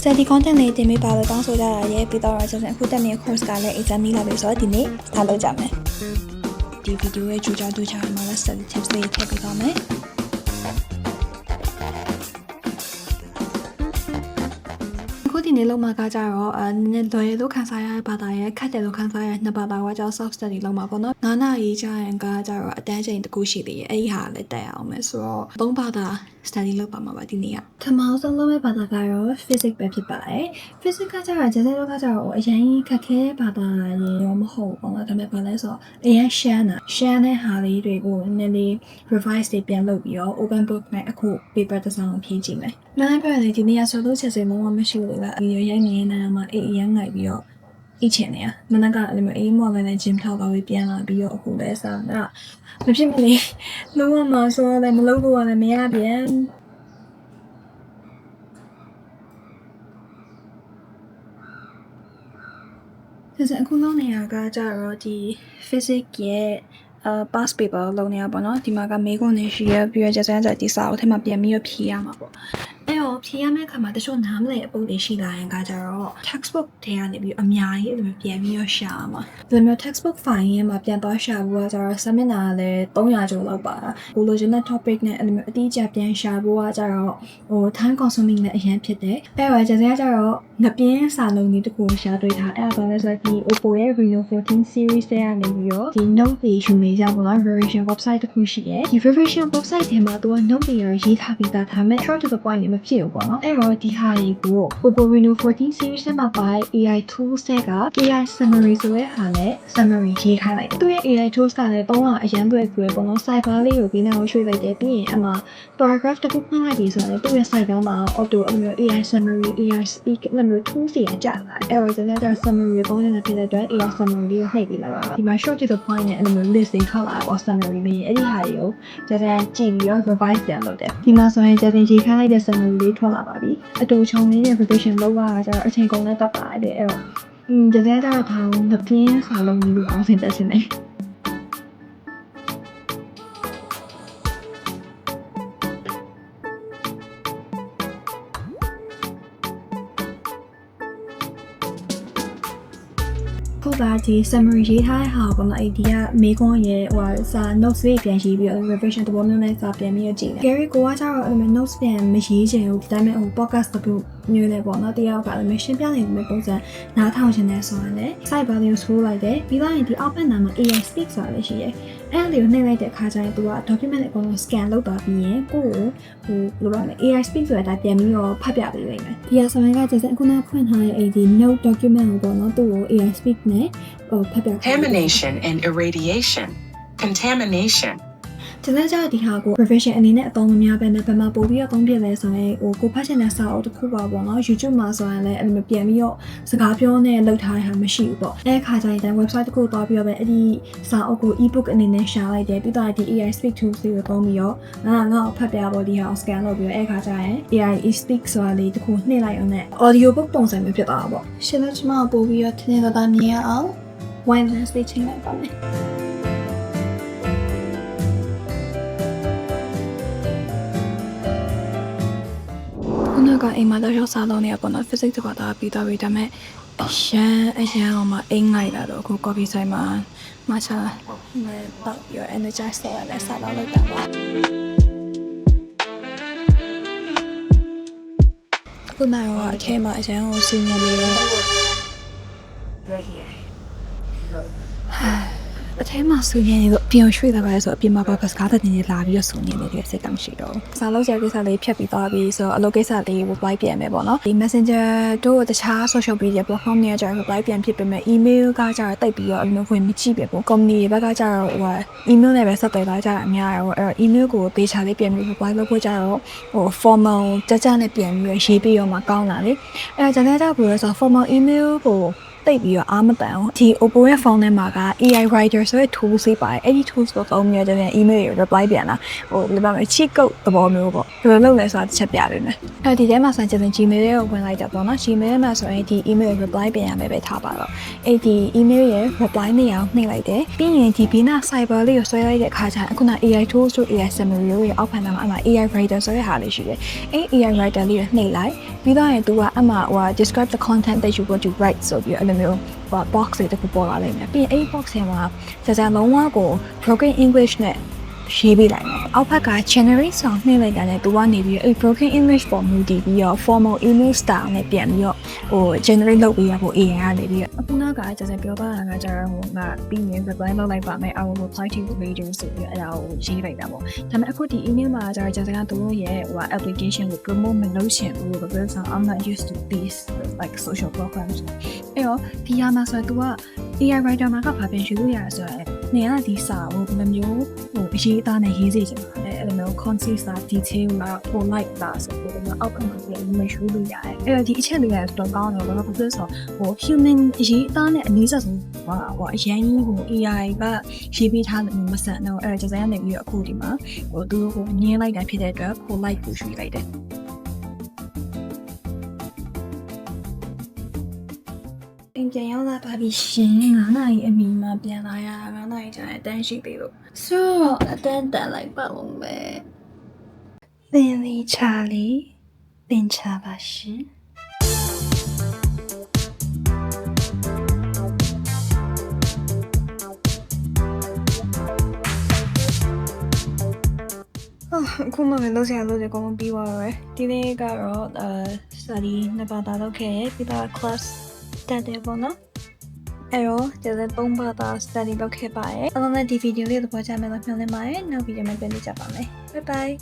study content လေးတင်ပေးပါလို့တောင်းဆိုကြတာရဲ့ပြီးတော့ကျန်အခုတက်နေတဲ့ course ကလည်း exam လေးလာပြီဆိုတော့ဒီနေ့ထားလုပ်ကြမယ်ဒီ video ရဲ့ကြိုးကြားကြိုးကြားမှာလည်း study tips လေးထည့်ပေးပါမယ် ဒီနေ့လုံးမှာကကြတော့အဲနည်းနည်းလွယ်လို့ခန်းစားရတဲ့ဘာသာရဲ့ခက်တယ်လို့ခန်းစားရတဲ့နှစ်ဘာသာကကြောင့် self study လုံးမှာပေါ့နော်နာနာရေးကြရင်ကကြတော့အတန်းချိန်တစ်ခုရှိသေးရဲ့အဲ့ဒီဟာလည်းတက်ရအောင်မယ်ဆိုတော့သုံးဘာသာ study လုပ်ပါမှာပါဒီနေ့ကထမအောင်ဆုံးလုံးမဲ့ဘာသာကတော့ physics ပဲဖြစ်ပါတယ် physics ကကြတော့ကျန်တဲ့တော့ကကြတော့အရင်ခက်ခဲဘာသာရေရောမဟုတ်ဘူးပေါ့နော်ဒါပေမဲ့ဘာလဲဆိုတော့အရင်ရှမ်းတာရှမ်းတဲ့ဟာလေးတွေကိုနည်းနည်း revise တွေပြန်လုပ်ပြီးတော့ open book နဲ့အခု paper တစ်စောင်ဖြည့်ကြည့်မယ်။နားပြောရင်ဒီနေ့ကဆိုလို့ချက်စင်လုံးဝမရှိဘူးလား။ဒီရရိုက်နေနေမှာအေးအရင်ငိုက်ပြီးတော့အချင်နေရမနက်ကအဲ့လိုမျိုးအေးမော်လည်း gym ထောက်ပါပြီးပြန်လာပြီးတော့အခုလည်းစားအဲ့မဖြစ်မနေလုံးဝမဆိုလည်းမလုပ်လို့လည်းမရပြန်ဒါဆိုအခုလုံးနေရကကြတော့ဒီ physics ရဲ့အာ pass paper လုံးနေရပါတော့ဒီမှာကမေးခွန်းနေရှိရပြီးတော့ကျစမ်းကြဒီစာအုပ်ထဲမှာပြန်ပြီးတော့ဖြေရမှာပေါ့အဲ့တော့ ဖြေရမယ့်အခါမှာတချို့နားမလည်အပုတ်တွေရှိလာရင်ကကြတော့ textbook ထဲကနေပြီးအများကြီးအဲ့လိုပြန်ပြီးတော့ရှာရမှာဒီလိုမျိုး textbook file ရဲ့မှာပြန်သွားရှာဖို့ကကြတော့ seminar လည်း300ကျော်လောက်ပါကိုလိုချင်တဲ့ topic နဲ့အဲ့လိုမျိုးအတိအကျပြန်ရှာဖို့ကကြတော့ဟို time consuming နဲ့အရင်ဖြစ်တယ်အဲ့တော့ကျစမ်းကြတော့ငပြင်းစာလုံးလေးတစ်ခုရှာတွေ့ထားအဲ့ဒါဆိုလည်းဆိုဒီ Oppo ရဲ့ Reno 14 series ထဲကနေပြီးတော့ဒီ note တွေယူနေကြပါလား version website တစ်ခုရှိတယ်ဒီ version website ထဲမှာသူက note တွေရောရေးထားပြီးသားဒါပေမဲ့ short to the point တွေမဖြစ်ဘူးပေါ့နော်အဲ့တော့ဒီဟာတွေကို Oppo Reno 14 series ထဲမှာပါ AI tools တွေက AI summary ဆိုတဲ့ဟာနဲ့ summary ရေးထားလိုက်တယ်သူရဲ့ AI tools ကလည်းတော့အရန်တွေ့ကြွယ်ပေါ့နော် cyber လေးကိုဒီနေ့ကိုရွှေ့လိုက်တယ်ပြီးရင်အမှ paragraph တစ်ခုဖွင့်လိုက်ပြီဆိုတော့သူ့ရဲ့ site မှာ auto အမျိုး AI summary AI speak အဲ့လို tools တွေကြာလာအဲ့တော့ကျွန်တော်က summary ပုံနဲ့ဖြစ်တဲ့အတွက် AI summary လေးကိုနှိပ်ပြီးလိုက်ပါဒီမှာ short to the point နဲ့အဲ့လိုမျိုး list တွေထွက်လာတော့ summary လေးအဲ့ဒီဟာတွေကိုကျွန်တော်ကြည့်ပြီးတော့ revise ပြန်လုပ်တယ်ဒီမှာဆိုရင်ကျွန်တော်ရေးခိုင်းလိုက်တဲ့ summary လေးထွက်လာပါပြီအတူချုံလေးနဲ့ revision လုပ်ရတာကျတော့အချိန်ကုန်နဲ့တက်ပါတယ်အဲ့တော့อืมကျွန်တော်ကတော့ဘာလို့မပြင်းစာလုံးကြီးလို့အောင်စင်တက်စင်နေ ခုကဒီ summary ရေးထားတဲ့ဟာပေါ့နော်အဲ့ဒီကမေခွန်းရဲ့ဟိုစာ notes လေးပြန်ရေးပြီးတော့ revision တဘောမျိုးနဲ့စာပြန်ပြီးတော့ကြည့်တယ်။ Gary ကိုကကျတော့အဲ့လိုမျိုး notes ပြန်မရေးချင်ဘူးဒါပေမဲ့ဟို podcast တစ်ခုမျိုးလေးပေါ့နော်တယောက်ကလည်း share ပြနေတဲ့ပုံစံနားထောင်ချင်တဲ့ဆိုရင်လည်း site ဘာလို့ဆိုးလိုက်တယ်ပြီးတော့ဒီ open နာမှာ AI speak ဆိုတာလည်းရှိတယ်။ အဲ့ဒါလေးကိုနှိပ်လိုက်တဲ့အခါကျရင်သူက document အကုန်လုံး scan လုပ်သွားပြီးရင်ကိုယ့်ကိုဟိုလိုရမယ် AI speak ဆိုတာဒါပြန်ပြီးတော့ဖတ်ပြပေးလိမ့်မယ်။ဒီဟာဆိုရင်ကကျစအခုနဖွင့်ထားတဲ့အဲ့ဒီ note document ကိုပေါ့နော်သူ့ကို AI speak နဲ့ဟိုဖတ်ပြ Contamination and irradiation. Contamination. ကျွန်တော်ကြောက်ဒီဟာကို profession အနေနဲ့အသုံးမများပဲနဲ့ဘယ်မှာပို့ပြီးတော့သုံးပြလဲဆိုရင်ဟိုကိုဖတ်ချင်တဲ့စာအုပ်တစ်ခုပါပေါ့နော် YouTube မှာဆိုရင်လည်းအဲ့လိုမျိုးပြန်ပြီးတော့စကားပြောနေလောက်ထားတဲ့ဟာမရှိဘူးပေါ့အဲ့ခါကျရင်တိုင်း website တစ်ခုသွားပြီးတော့ပဲအဲ့ဒီစာအုပ်ကို ebook အနေနဲ့ရှာလိုက်တယ်ပြီးတော့ဒီ AI speak tools တွေကိုသုံးပြီးတော့ငါငါ့ကိုဖတ်ပြဖို့ဒီဟာကို scan လုပ်ပြီးတော့အဲ့ခါကျရင် AI speak ဆိုတာလေးတစ်ခုနှိပ်လိုက်အောင်နဲ့ audio book ပုံစံမျိုးဖြစ်သွားတာပေါ့ရှင်းလို့ကျွန်မပို့ပြီးတော့ထင်ထင်သာသာမြင်ရအောင် wireless လေးချိန်လိုက်ပါမယ် နကအိမ်မှာတော့ရောက်စားလုံးနေရပေါ့နော် physics တပါတာပြီးတော့ပြီဒါပေမဲ့အရန်အရန်အောင်မအိမ်ငိုက်လာတော့အခု coffee ဆိုင်မှာမချာနဲ့တော့ your energize တဲ့လည်းစားတော့လိုက်တာပါခုနကတော့အထဲမှာအရန်ကိုစီးနေနေတော့ အထဲမှာဆူနေနေတော့ပြန်ရွှေ့တာပဲဆိုတော့အပြင်မှာဘာစကားတဲ့နေလာပြီးတော့ဆူနေနေတဲ့စိတ်ကမရှိတော့ဘူး။စားလို့ရကိစ္စလေးဖြတ်ပြီးသွားပြီဆိုတော့အလုပ်ကိစ္စလေး reply ပြန်မယ်ပေါ့နော်။ဒီ Messenger တို့တခြား social media platform တွေကျတော့ reply ပြန်ဖြစ်ပေမဲ့ email ကကျတော့တိတ်ပြီးတော့အလိုဝင်မကြည့်ပဲပေါ့။ company ဘက်ကကျတော့ဟို email နဲ့ပဲဆက်သွယ်လာကြတာအများရောအဲ့တော့ email ကိုပေးချလေးပြန်ပြီး reply လုပ်ဖို့ကျတော့ဟို formal ကြကြနဲ့ပြန်ပြီးရေးပြီးတော့မှကောင်းလာလေ။အဲ့တော့ကျွန်တော်ကဘယ်လိုလဲဆိုတော့ formal email ကို တိတ်ပြီးတော့အားမတန်ဘူးဒီ Oppo ရဲ့ phone ထဲမှာက AI writer ဆိုတဲ့ tools လေးပါတယ်အဲ့ဒီ tools ကိုသုံးပြီးတော့ကျွန်တော် email ကို reply ပြန်လာဟိုဘယ်လိုပြောမလဲ cheat code သဘောမျိုးပေါ့ဘယ်လိုလုပ်လဲဆိုတာတစ်ချက်ပြပေးမယ်အဲ့ဒီထဲမှာဆိုရင်ကျွန်တော် Gmail ရဲ့ကိုဝင်လိုက်တာပေါ့နော် Gmail မှာဆိုရင်ဒီ email reply ပြန်ရမယ်ပဲထားပါတော့အဲ့ဒီ email ရဲ့ reply နေရာကိုနှိပ်လိုက်တယ်ပြီးရင်ဒီ Bina Cyber လေးကိုဆွဲလိုက်တဲ့အခါကျရင်အခုန AI tools တို့ AI summary တို့ရဲ့အောက်ဖက်မှာအမှ AI writer ဆိုတဲ့ဟာလေးရှိတယ်အဲ့ AI writer လေးကိုနှိပ်လိုက်ပြီးတော့ရင် तू ကအမှဟို describe the content that you want to write ဆိုပြီးအဲ့လိုမျိုးဟို box တွေတစ်ခုပေါ်လာလိမ့်မယ်ပြီးရင်အဲ့ box ထဲမှာစစလုံးဝကို broken english နဲ့ ရေးပေးလိုက်မယ်အောက်ဖက်က generate ဆောင်နှိမ့်လိုက်တာနဲ့သူကနေပြီးအဲ့ broken english ပေါ်မူတည်ပြီးတော့ formal email style နဲ့ပြန်ပြီးတော့ဟို generate လုပ်ပေးရဖို့ AI ကနေပြီးတော့အခုနောက်ကကျစပြောတာကကျတော့ဟိုငါပြီးရင် reply လုပ်လိုက်ပါမယ် I will reply to the reader ဆိုပြီးအဲ့ဒါကိုရေးလိုက်တာပေါ့ဒါပေမဲ့အခုဒီ email မှာကျတော့ကျစကသူတို့ရဲ့ဟို application ကို promote မလုပ်ချင်ဘူးလို့ပြောဆို I'm not used to this like social programs အဲ့တော့ဒီဟာမှာဆိုတော့ तू က AI writer မှာကဘာပြန်ယူလို့ရလဲဆိုတော့ နေရဒီစာကိုဘယ်လိုမျိုးဟိုအရေးအသားနဲ့ရေးစေချင်ပါလဲအဲ့လိုမျိုး concise လား detail လား polite လားဆိုတော့ဘယ်လိုမျိုး outcome ကိုပြန်မယူလို့ရတယ်အဲ့တော့ဒီအချက်လေးကတော်ကောင်းတယ်ဘာလို့လဲဆိုတော့ဟို human အရေးအသားနဲ့အနည်းဆက်ဆုံးဟိုဟိုအရင်ကြီးဟို AI ကရေးပေးထားတယ်မဆန်တော့အဲ့တော့ကျန်နေပြီးတော့အခုဒီမှာဟိုသူတို့ကိုငင်းလိုက်တာဖြစ်တဲ့အတွက် polite ကိုရွှေ့လိုက်တယ်အင်ပြန်ရောက်လာပါပြီရှင်9နာရီအမီမှာ ပြန်လာရတာ9နာရီကြာရင်အတန်းရှိသေးလို့ဆိုတော့အတန်းတန်လိုက်ပါဦးမယ်သင်လီချာလီသင်ချပါရှင်အခုမှလည်းလုပ်စရာလုပ်တယ်အကုန်လုံးပြီးသွားတော့ရယ်ဒီနေ့ကတော့အဲ study နှစ်ပါးတာလုပ်ခဲ့ရပြီးတော့ class တက်တယ်ပေါ့နော် အဲ့တော့ကျတဲ့သုံးပါးတာ study လုပ်ခဲ့ပါတယ်အလုံးနဲ့ဒီ video လေးသဘောကျမယ်လို့မျှော်လင့်ပါတယ်နောက် video မှာပြန်ကြည့်ကြပါမယ် bye bye